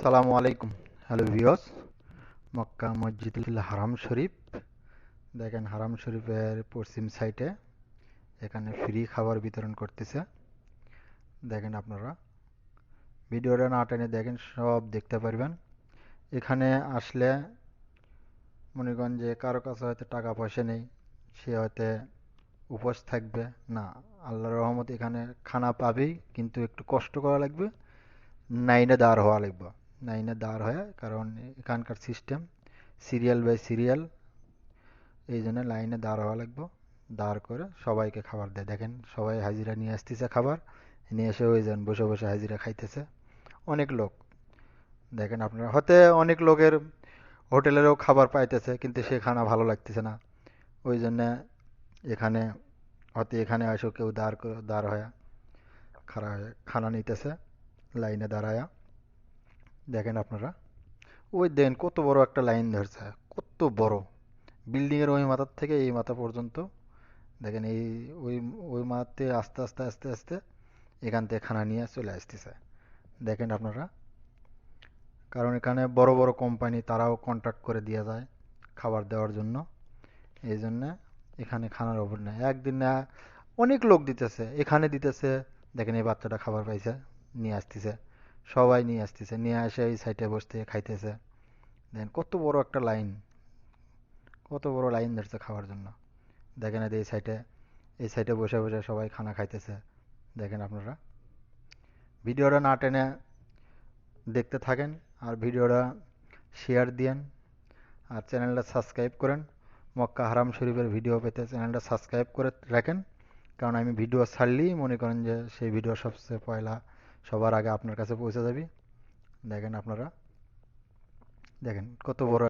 সালামু আলাইকুম। হ্যালো ভিওস মক্কা মসজিদুল হারাম শরীফ। দেখেন হারাম শরীফের পশ্চিম সাইটে এখানে ফ্রি খাবার বিতরণ করতেছে। দেখেন আপনারা। ভিডিওটা না টেনে দেখেন, সব দেখতে পারবেন। এখানে আসলে মনে করেন যে কারও কাছে হয়তো টাকা পয়সা নেই, সে হয়তো উপোস থাকবে। না, আল্লাহর রহমত এখানে খানা পাবেই, কিন্তু একটু কষ্ট করা লাগবে, নাইনে দাঁড় হওয়া লাগবে। নাইনে দাঁড় হয়ে, কারণ এখানকার সিস্টেম সিরিয়াল বাই সিরিয়াল এই জন্য লাইনে দাঁড় হওয়া লাগবো। দাঁড় করে সবাইকে খাবার দেয়। দেখেন, সবাই হাজিরা নিয়ে আসতেছে খাবার, নিয়ে এসে ওই যান বসে বসে হাজিরা খাইতেছে। অনেক লোক। দেখেন আপনারা, হতে অনেক লোকের হোটেলেরও খাবার পাইতেছে, কিন্তু সে খানা ভালো লাগতেছে না। ওই জন্য এখানে, হতে এখানে আসো, কেউ দাঁড় দাঁড় হয়ে হয়ে খানা নিতেছে, লাইনে দাঁড়ায়া দেখেন আপনারা। ওই দেন কত বড় একটা লাইন ধরছে, কত বড়। বিল্ডিংয়ের ওই মাথার থেকে এই মাথা পর্যন্ত। দেখেন এই, ওই ওই মাথাতে আস্তে আস্তে আস্তে আস্তে এখান থেকে খানা নিয়ে চলে আসতেছে। দেখেন আপনারা। কারণ এখানে বড় বড় কোম্পানি তারাও কন্ট্রাক্ট করে দিয়ে যায় খাবার দেওয়ার জন্য। এই জন্যে এখানে খানার অভাব নেই। একদিন না, অনেক লোক দিতেছে, এখানে দিতেছে। দেখেন এই বাচ্চাটা খাবার পাইছে, নিয়ে আসতেছে। সবাই নিয়ে আসতেছে, নিয়ে আসে এই সাইডে বসতে, খাইতেছে। দেখেন কত বড় একটা লাইন কত বড় লাইন ধরছে খাওয়ার জন্য। দেখেন এই সাইডে এই সাইডে বসে বসে সবাই খানা খাইতেছে। দেখেন আপনারা। ভিডিওটা না টেনে দেখতে থাকেন আর ভিডিওটা শেয়ার দিয়েন আর চ্যানেলটা সাবস্ক্রাইব করেন। মক্কা হারাম শরীফের ভিডিও পেতে চ্যানেলটা সাবস্ক্রাইব করে রাখেন। কারণ আমি ভিডিও ছাড়লেই মনে করেন যে সেই ভিডিও সবচেয়ে পয়লা সবার আগে আপনার কাছে পৌঁছে যাবে। দেখেন আপনারা। দেখেন কত বড়